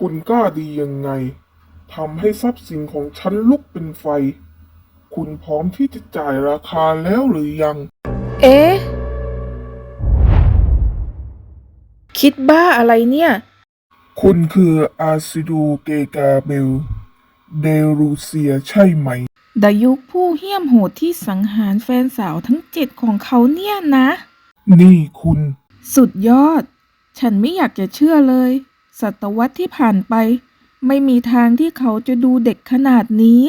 คุณกล้าดียังไงทำให้ทรัพย์สินของฉันลุกเป็นไฟ คุณพร้อมที่จะจ่ายราคาแล้วหรือยัง เอ๊ะ คิดบ้าอะไรเนี่ย คุณคืออาซิดูเกกาเบล เดรูเซียใช่ไหม ดายุคผู้เหี้ยมโหดที่สังหารแฟนสาวทั้งเจ็ดของเขาเนี่ยนะ นี่คุณ สุดยอด ฉันไม่อยากจะเชื่อเลย ศตวรรษที่ผ่านไป ไม่มีทางที่เขาจะดูเด็กขนาดนี้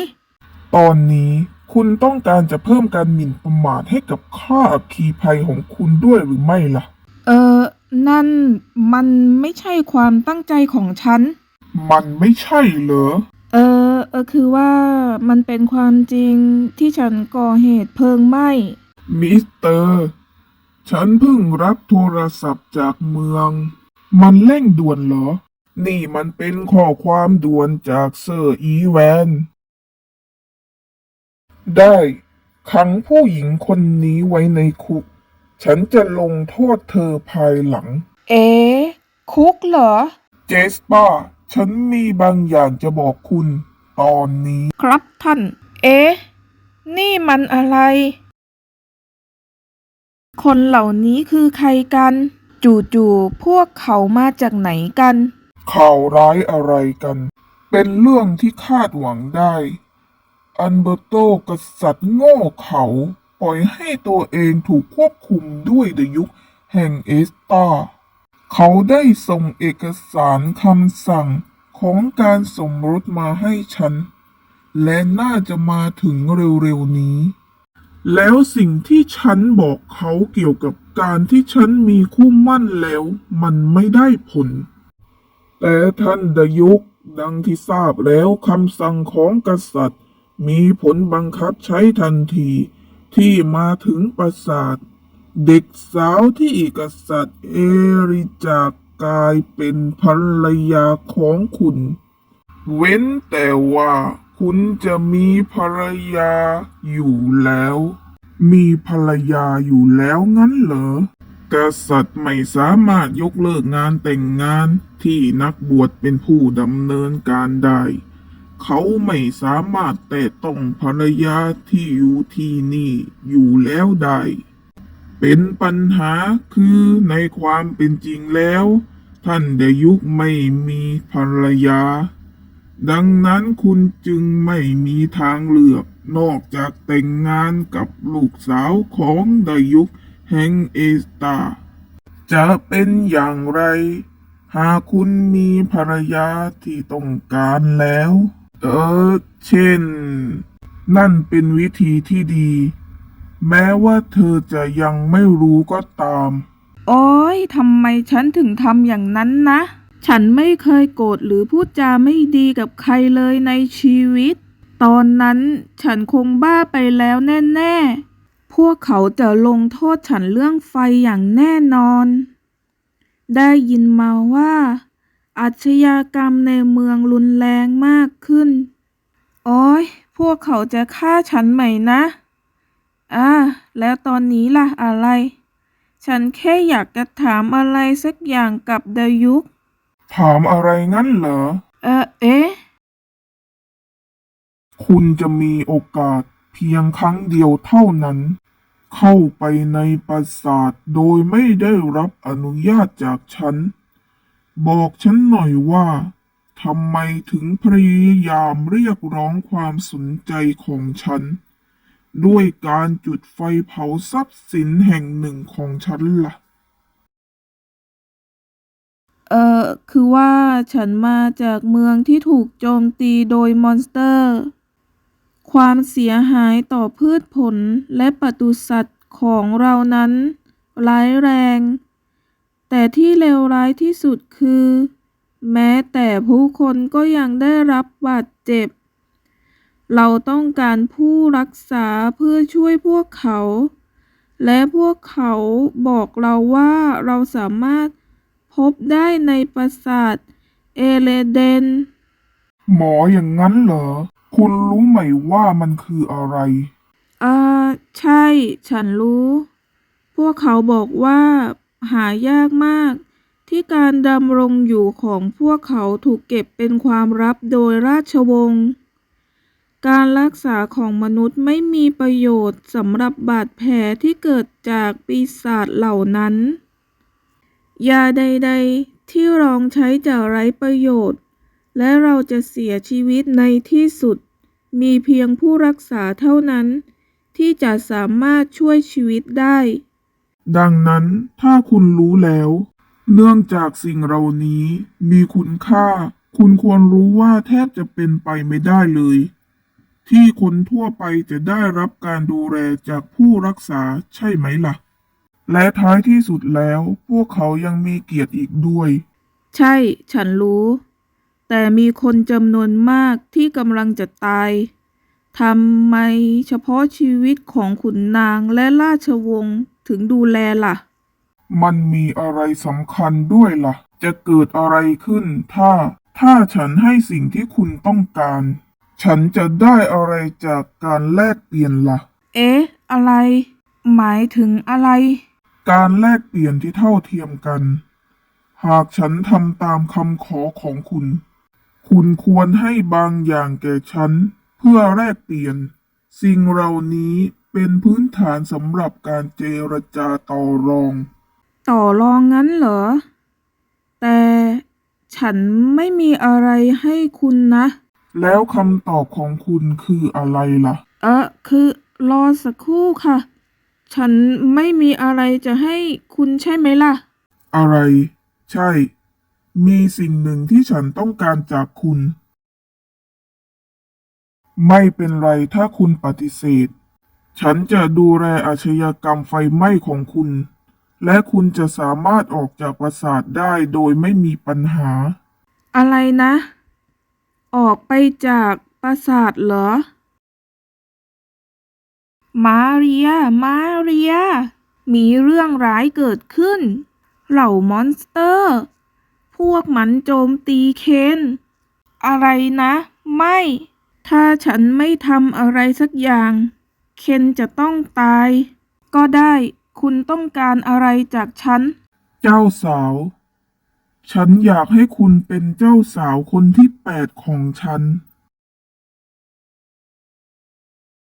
ตอนนี้คุณต้องการจะเพิ่มการหมิ่นประมาทให้กับข้าอัคคีภัยของคุณด้วยหรือไม่ล่ะ เออ นั่นมันไม่ใช่ความตั้งใจของฉัน มันไม่ใช่เหรอ เออเออคือว่ามันเป็นความจริงที่ฉันก่อเหตุเพลิงไหม้ มิสเตอร์ ฉันเพิ่งรับโทรศัพท์จากเมือง มันเร่งด่วนเหรอ นี่มันเป็นข้อความด่วนจากเซอร์อีแวน ได้ขังผู้หญิงคนนี้ไว้ในคุก ฉันจะลงโทษเธอภายหลัง เอ๊ะคุกเหรอ เจสป้า ฉันมีบางอย่างจะบอกคุณตอนนี้ ครับท่าน เอ๊ะ นี่มันอะไร คนเหล่านี้คือใครกัน จู่ๆพวกเขามาจากไหนกัน ข่าวร้ายอะไรกัน เป็นเรื่องที่คาดหวังได้ อันเบอร์โตกษัตริย์โง่เขาปล่อยให้ตัวเองถูกควบคุมด้วยดยุคแห่งเอสตาเขาได้ส่งเอกสารคำสั่งของการสมรสมาให้ฉัน และน่าจะมาถึงเร็วๆนี้ แล้วสิ่งที่ฉันบอกเขาเกี่ยวกับการที่ฉันมีคู่มั่นแล้ว มันไม่ได้ผล แต่ท่านดยุคดังที่ทราบแล้วคำสั่งของกษัตริย์ มีผลบังคับใช้ทันทีที่มาถึงปราสาท เด็กสาวที่กษัตริย์เอริจากกลายเป็นภรรยาของคุณ เว้นแต่ว่า คุณจะมีภรรยาอยู่แล้ว มีภรรยาอยู่แล้วงั้นเหรอกษัตริย์ไม่สามารถยกเลิกงานแต่งงานที่นักบวชเป็นผู้ดำเนินการได้ เขาไม่สามารถแตะต้องภรรยาที่อยู่ที่นี่อยู่แล้วได้ เป็นปัญหาคือในความเป็นจริงแล้ว ท่านเดยุคไม่มีภรรยา ดังนั้นคุณจึงไม่มีทางเลือก นอกจากแต่งงานกับลูกสาวของดายุคแห่งเอสตา จะเป็นอย่างไร หากคุณมีภรรยาที่ต้องการแล้ว เออ เช่น นั่นเป็นวิธีที่ดี แม้ว่าเธอจะยังไม่รู้ก็ตาม โอ้ยทำไมฉันถึงทำอย่างนั้นนะ ฉันไม่เคยโกรธหรือพูดจาไม่ดีกับใครเลยในชีวิต ตอนนั้นฉันคงบ้าไปแล้วแน่ๆ พวกเขาจะลงโทษฉันเรื่องไฟอย่างแน่นอน ได้ยินมาว่า อาชญากรรมในเมืองรุนแรงมากขึ้น โอ้ยพวกเขาจะฆ่าฉันไหมนะอ่าแล้วตอนนี้ล่ะอะไร ฉันแค่อยากจะถามอะไรสักอย่างกับดายุค ถามอะไรงั้นเหรอ เออเอ๊ะ คุณจะมีโอกาสเพียงครั้งเดียวเท่านั้น เข้าไปในปราสาทโดยไม่ได้รับอนุญาตจากฉัน บอกฉันหน่อยว่าทำไมถึงพยายามเรียกร้องความสนใจของฉัน ด้วยการจุดไฟเผาทรัพย์สินแห่งหนึ่งของฉันล่ะ เอ่อ คือว่าฉันมาจากเมืองที่ถูกโจมตีโดยมอนสเตอร์ ความเสียหายต่อพืชผลและปศุสัตว์ของเรานั้น ร้ายแรง แต่ที่เลวร้ายที่สุดคือ แม้แต่ผู้คนก็ยังได้รับบาดเจ็บ เราต้องการผู้รักษาเพื่อช่วยพวกเขา และพวกเขาบอกเราว่าเราสามารถ พบได้ในปราสาทเอเลเดน หมออย่างนั้นเหรอ คุณรู้ไหมว่ามันคืออะไร อ่า ใช่ ฉันรู้ พวกเขาบอกว่า หายากมาก ที่การดำรงอยู่ของพวกเขาถูกเก็บเป็นความลับโดยราชวงศ์ การรักษาของมนุษย์ไม่มีประโยชน์สำหรับบาดแผลที่เกิดจากปีศาจเหล่านั้น ยาใด ๆ ที่ลองใช้จะไร้ประโยชน์ และเราจะเสียชีวิตในที่สุด มีเพียงผู้รักษาเท่านั้น ที่จะสามารถช่วยชีวิตได้ ดังนั้นถ้าคุณรู้แล้ว เนื่องจากสิ่งเหล่านี้มีคุณค่า คุณควรรู้ว่าแทบจะเป็นไปไม่ได้เลย ที่คนทั่วไปจะได้รับการดูแลจากผู้รักษาใช่ไหมล่ะ และท้ายที่สุดแล้วพวกเขายังมีเกียรติอีกด้วย ใช่ ฉันรู้ แต่มีคนจำนวนมากที่กำลังจะตายทำไมเฉพาะชีวิตของขุนนางและราชวงศ์ถึงดูแลล่ะ มันมีอะไรสำคัญด้วยล่ะ จะเกิดอะไรขึ้น ถ้า ถ้าฉันให้สิ่งที่คุณต้องการ ฉันจะได้อะไรจากการแลกเปลี่ยนล่ะ เอ๊ะ อะไร หมายถึงอะไร การแลกเปลี่ยนที่เท่าเทียมกัน หากฉันทำตามคำขอของคุณ คุณควรให้บางอย่างแก่ฉัน เพื่อแลกเปลี่ยน สิ่งเหล่านี้เป็นพื้นฐานสำหรับการเจรจาต่อรอง ต่อรองงั้นเหรอ แต่ฉันไม่มีอะไรให้คุณนะ แล้วคำตอบของคุณคืออะไรล่ะ เออคือรอสักครู่ค่ะ ฉันไม่มีอะไรจะให้คุณใช่ไหมล่ะ อะไร ใช่ มีสิ่งหนึ่งที่ฉันต้องการจากคุณ ไม่เป็นไรถ้าคุณปฏิเสธ ฉันจะดูแลอาชญากรรมไฟไหม้ของคุณ และคุณจะสามารถออกจากปราสาทได้โดยไม่มีปัญหา อะไรนะ ออกไปจากปราสาทเหรอ มาเรีย มาเรีย มีเรื่องร้ายเกิดขึ้น เหล่ามอนสเตอร์ พวกมันโจมตีเคน อะไรนะ ไม่ ถ้าฉันไม่ทำอะไรสักอย่าง เคนจะต้องตาย ก็ได้ คุณต้องการอะไรจากฉัน เจ้าสาว ฉันอยากให้คุณเป็นเจ้าสาวคนที่แปดของฉัน